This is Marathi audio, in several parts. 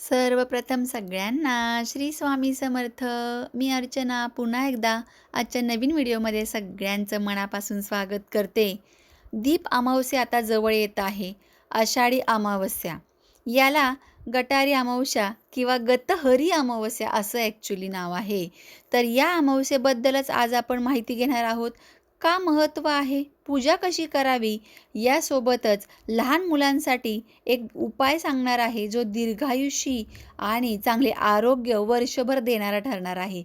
सर्वप्रथम सगळ्यांना श्री स्वामी समर्थ. मी अर्चना पुन्हा एकदा आजच्या नवीन व्हिडिओमध्ये सगळ्यांचं मनापासून स्वागत करते. दीप अमावस्या आता जवळ येत आहे. आषाढी अमावस्या. याला गटारी अमावस्या किंवा गतहरी अमावस्या असं ॲक्च्युली नाव आहे. तर या अमावस्येबद्दलच आज आपण माहिती घेणार आहोत. का महत्त्व आहे? पूजा कशी करावी? यासोबतच लहान मुलांसाठी एक उपाय सांगणार आहे जो दीर्घायुषी आणि चांगले आरोग्य वर्षभर देणारा ठरणार आहे.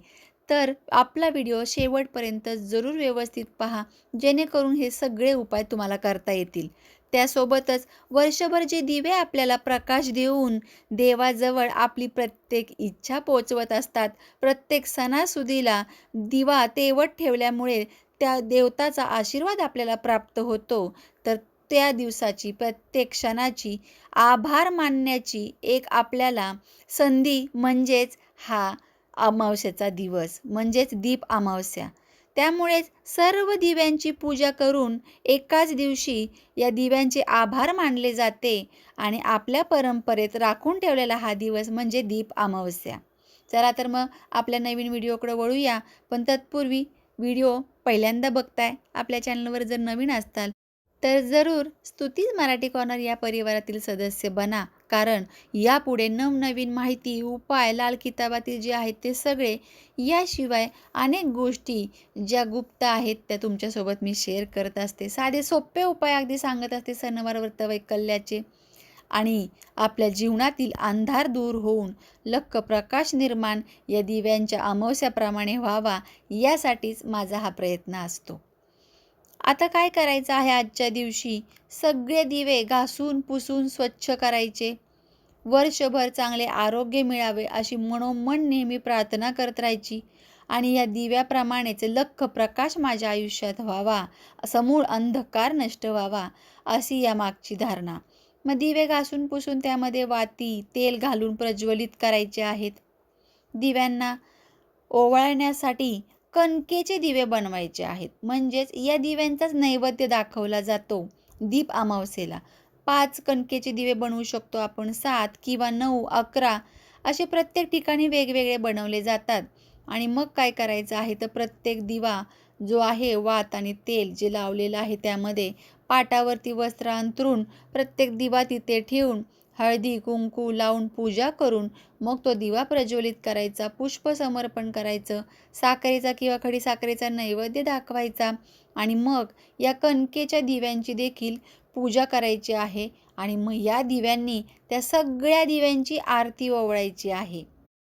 तर आपला व्हिडिओ शेवटपर्यंत जरूर व्यवस्थित पहा जेणेकरून हे सगळे उपाय तुम्हाला करता येतील. त्यासोबतच वर्षभर जे दिवे आपल्याला प्रकाश देऊन देवाजवळ आपली प्रत्येक इच्छा पोचवत असतात प्रत्येक सणासुदीला दिवा तेवत ठेवल्यामुळे त्या देवताचा आशीर्वाद आपल्याला प्राप्त होतो. तर त्या दिवसाची प्रत्येक क्षणाची आभार मानण्याची एक आपल्याला संधी म्हणजेच हा अमावस्येचा दिवस म्हणजेच दीप अमावस्या. त्यामुळेच सर्व दिव्यांची पूजा करून एकाच दिवशी या दिव्यांचे आभार मानले जाते आणि आपल्या परंपरेत राखून ठेवलेला हा दिवस म्हणजे दीप अमावस्या. चला तर मग आपल्या नवीन व्हिडिओकडे वळूया पण तत्पूर्वी व्हिडिओ पहिल्यांदा बघताय आपल्या चॅनलवर जर नवीन असताल तर जरूर स्तुतीज मराठी कॉर्नर या परिवारातील सदस्य बना. कारण यापुढे नवनवीन माहिती उपाय लाल किताबातील जे आहेत ते सगळे याशिवाय अनेक गोष्टी ज्या गुप्त आहेत त्या तुमच्यासोबत मी शेअर करत असते. साधे सोपे उपाय अगदी सांगत असते सणवार व्रत वैकल्याचे आणि आपल्या जीवनातील अंधार दूर होऊन लक्क प्रकाश निर्माण या दिव्यांच्या अमावस्याप्रमाणे व्हावा यासाठीच माझा हा प्रयत्न असतो. आता काय करायचं आहे आजच्या दिवशी? सगळे दिवे घासून पुसून स्वच्छ करायचे. वर्षभर चांगले आरोग्य मिळावे अशी मनोमन नेहमी प्रार्थना करत राहायची आणि या दिव्याप्रमाणेच लख प्रकाश माझ्या आयुष्यात व्हावा समूळ अंधकार नष्ट व्हावा अशी या मागची धारणा. मग दिवे घासून पुसून त्यामध्ये वाती तेल घालून प्रज्वलित करायचे आहेत. दिव्यांना ओवाळण्यासाठी कणकेचे दिवे बनवायचे आहेत. म्हणजेच या दिव्यांचाच नैवेद्य दाखवला जातो दीप अमावस्येला. पाच कणकेचे दिवे बनवू शकतो आपण सात किंवा नऊ अकरा असे प्रत्येक ठिकाणी वेगवेगळे बनवले जातात. आणि मग काय करायचं आहे? तर प्रत्येक दिवा जो आहे वात आणि तेल जे लावलेलं आहे त्यामध्ये पाटावरती वस्त्र अंतरून प्रत्येक दिवा तिथे ठेवून हळदी कुंकू लावून पूजा करून मग तो दिवा प्रज्वलित करायचा पुष्प समर्पण करायचं साखरेचा किंवा खडी साखरेचा नैवेद्य दाखवायचा आणि मग या कणकेच्या दिव्यांची देखील पूजा करायची आहे आणि मग या दिव्यांनी त्या सगळ्या दिव्यांची आरती ओवळायची आहे.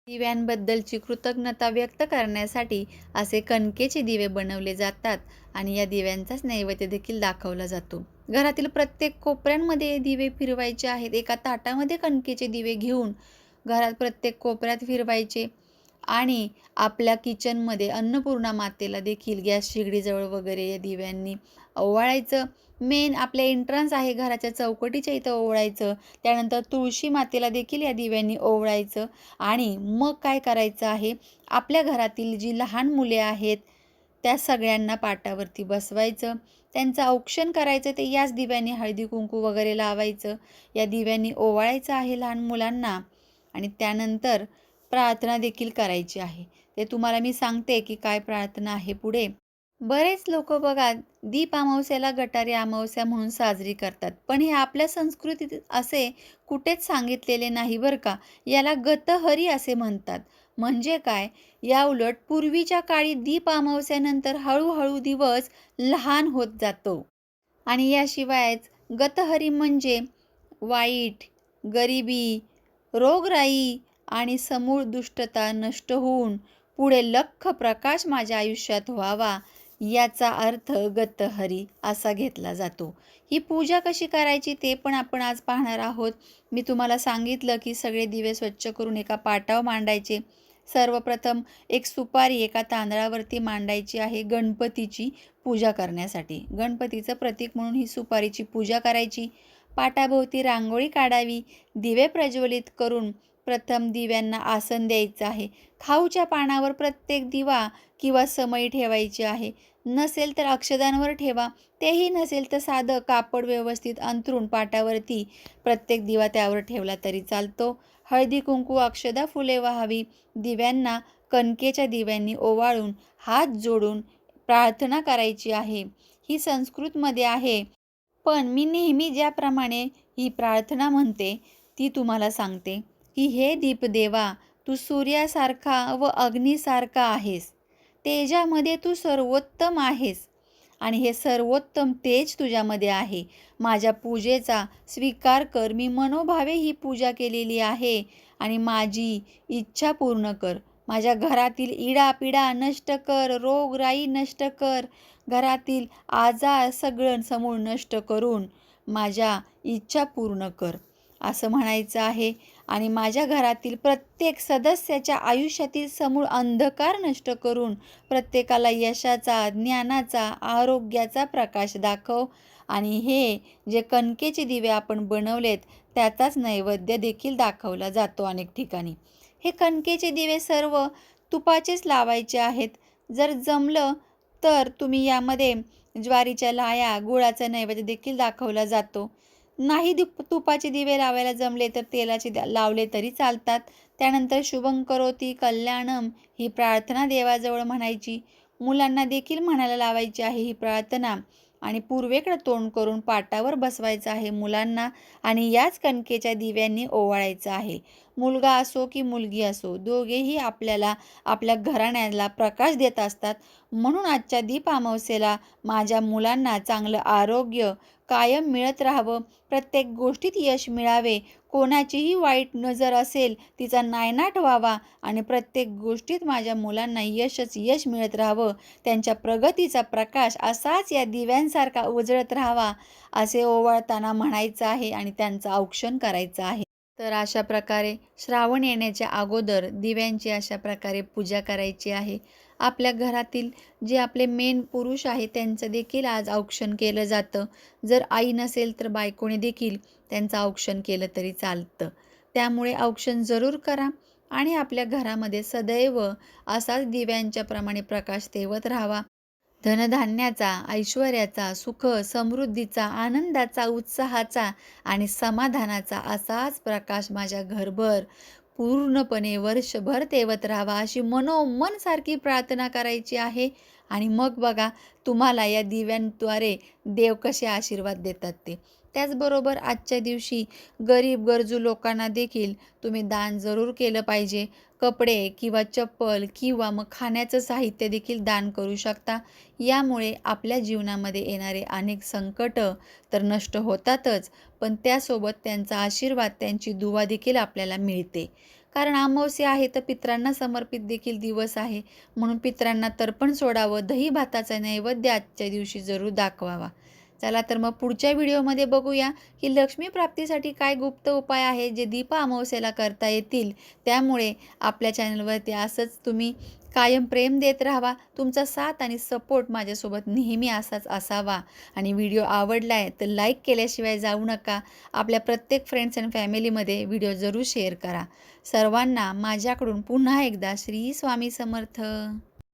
दिव्यांबद्दलची कृतज्ञता व्यक्त करण्यासाठी असे कणकेचे दिवे बनवले जातात आणि या दिव्यांचाच नैवेद्य देखील दाखवला जातो. घरातील प्रत्येक कोपऱ्यांमध्ये दिवे फिरवायचे आहेत. एका ताटामध्ये कणकेचे दिवे घेऊन घरात प्रत्येक कोपऱ्यात फिरवायचे आणि आपल्या किचनमध्ये अन्नपूर्णा मातेला देखील गॅस शिगडीजवळ वगैरे या दिव्यांनी ओवाळायचं. मेन आपल्या एंट्रन्स आहे घराच्या चौकटीच्या इथं ओवळायचं. त्यानंतर तुळशी मातेला देखील या दिव्यांनी ओवळायचं. आणि मग काय करायचं आहे? आपल्या घरातील जी लहान मुले आहेत त्या सगळ्यांना पाटावरती बसवायचं. त्यांचं औक्षण करायचं ते याच दिव्यांनी हळदी कुंकू वगैरे लावायचं. या दिव्यांनी ओवाळायचं आहे लहान मुलांना. आणि त्यानंतर प्रार्थना देखील करायची आहे. ते तुम्हाला मी सांगते की काय प्रार्थना आहे पुढे. बरेच लोक बघा दीप अमावस्याला गटारी अमावस्या म्हणून साजरी करतात. पण हे आपल्या संस्कृतीत असे कुठेच सांगितलेले नाही बरं का? याला गतहरी असे म्हणतात. म्हणजे काय? या उलट पूर्वीच्या काळी दीप अमावस्यानंतर हळूहळू दिवस लहान होत जातो. आणि याशिवायच गतहरी म्हणजे वाईट गरिबी रोगराई आणि समूळ दुष्टता नष्ट होऊन पुढे लख प्रकाश माझ्या आयुष्यात व्हावा याचा अर्थ गतहरी असा घेतला जातो. ही पूजा कशी करायची ते पण आपण आज पाहणार आहोत. मी तुम्हाला सांगितलं की सगळे दिवे स्वच्छ करून एका पाटाव मांडायचे. सर्वप्रथम एक सुपारी एका तांदळावरती मांडायची आहे गणपतीची पूजा करण्यासाठी. गणपतीचं प्रतीक म्हणून ही सुपारीची पूजा करायची. पाटाभोवती रांगोळी काढावी दिवे प्रज्वलित करून प्रथम दिव्यांना आसन द्यायचं आहे. खाऊच्या पानावर प्रत्येक दिवा किंवा समई ठेवायची आहे. नसेल तर अक्षदांवर ठेवा. तेही नसेल तर साधं कापड व्यवस्थित अंतरून पाटावरती प्रत्येक दिवा त्यावर ठेवला तरी चालतो. हळदी कुंकू अक्षदा फुले व्हावी. दिव्यांना कणकेच्या दिव्यांनी ओवाळून हात जोडून प्रार्थना करायची आहे. ही संस्कृतमध्ये आहे. पण मी नेहमी ज्याप्रमाणे ही प्रार्थना म्हणते ती तुम्हाला सांगते. की हे दीपदेवा तू सूर्यासारखा व अग्नीसारखा आहेस. तेजामध्ये तू सर्वोत्तम आहेस. आणि हे सर्वोत्तम तेज तुझ्यामध्ये आहे. माझ्या पूजेचा स्वीकार कर. मी मनोभावे ही पूजा केलेली आहे आणि माझी इच्छा पूर्ण कर. माझ्या घरातील इडापिडा नष्ट कर. रोगराई नष्ट कर. घरातील आजार सगळं समूळ नष्ट करून माझ्या इच्छा पूर्ण कर. असं म्हणायचं आहे. आणि माझ्या घरातील प्रत्येक सदस्याच्या आयुष्यातील समूळ अंधकार नष्ट करून प्रत्येकाला यशाचा ज्ञानाचा आरोग्याचा प्रकाश दाखव. आणि हे जे कणकेचे दिवे आपण बनवलेत त्याचाच नैवेद्य देखील दाखवला जातो अनेक ठिकाणी. हे कणकेचे दिवे सर्व तुपाचेच लावायचे आहेत. जर जमलं तर तुम्ही यामध्ये ज्वारीच्या लाया गुळाचा नैवेद्य देखील दाखवला जातो. नाही दुप तुपाचे दिवे लावायला जमले तर तेलाचे लावले तरी चालतात. त्यानंतर शुभं करोती कल्याणम ही प्रार्थना देवाजवळ म्हणायची. मुलांना देखील म्हणायला लावायची आहे ही प्रार्थना. आणि पूर्वेकडं तोंड करून पाटावर बसवायचं आहे मुलांना आणि याच कणकेच्या दिव्यांनी ओवाळायचं आहे. मुलगा असो की मुलगी असो दोघेही आपल्याला आपल्या घराण्याला प्रकाश देत असतात. म्हणून आजच्या दीप अमावस्येला माझ्या मुलांना चांगलं आरोग्य कायम मिळत राहावं प्रत्येक गोष्टीत यश मिळावे कोणाचीही वाईट नजर असेल तिचा नायनाट व्हावा आणि प्रत्येक गोष्टीत माझ्या मुलांना यशच यश मिळत राहावं त्यांच्या प्रगतीचा प्रकाश असाच या दिव्यांसारखा उजळत राहावा असे ओवाळताना म्हणायचं आहे आणि त्यांचं औक्षण करायचं आहे. तर अशा प्रकारे श्रावण येण्याच्या अगोदर दिव्यांची अशा प्रकारे पूजा करायची आहे. आपल्या घरातील जे आपले मेन पुरुष आहे त्यांचं देखील आज औक्षण केलं जातं. जर आई नसेल तर बायकोने देखील त्यांचं औक्षण केलं तरी चालतं. त्यामुळे औक्षण जरूर करा आणि आपल्या घरामध्ये सदैव असाच दिव्यांच्या प्रमाणे प्रकाश तेवत राहावा. धनधान्याचा ऐश्वर्याचा सुख समृद्धीचा आनंदाचा उत्साहाचा आणि समाधानाचा असाच प्रकाश माझ्या घरभर. पूर्णपणे वर्षभर तेवत राहावा अशी मनोमन सारखी प्रार्थना करायची आहे. आणि मग बघा तुम्हाला या दिव्यांद्वारे देव कसे आशीर्वाद देतात ते. त्याचबरोबर आजच्या दिवशी गरीब गरजू लोकांना देखील तुम्ही दान जरूर केलं पाहिजे. कपडे किंवा चप्पल किंवा मग खाण्याचं साहित्य देखील दान करू शकता. यामुळे आपल्या जीवनामध्ये येणारे अनेक संकट तर नष्ट होतातच पण त्यासोबत त्यांचा आशीर्वाद त्यांची दुवा देखील आपल्याला मिळते. कारण अमावस्या आहे तर पित्रांना समर्पित देखील दिवस आहे. म्हणून पित्रांना तर्पण सोडावं दही भाताचा नैवेद्य आजच्या दिवशी जरूर दाखवावा. चला तर मग पुढच्या व्हिडिओमध्ये बघूया की लक्ष्मी प्राप्तीसाठी काय गुप्त उपाय आहे जे दीप अमावस्येला करता येतील. त्यामुळे आपल्या चॅनलवरती असंच तुम्ही कायम प्रेम देत राहावा. तुमचा साथ आणि सपोर्ट माझ्यासोबत नेहमी असाच असावा. आणि व्हिडिओ आवडला आहे तर लाईक केल्याशिवाय जाऊ नका. आपल्या प्रत्येक फ्रेंड्स अँड फॅमिलीमध्ये व्हिडिओ जरूर शेअर करा. सर्वांना माझ्याकडून पुन्हा एकदा श्री स्वामी समर्थ.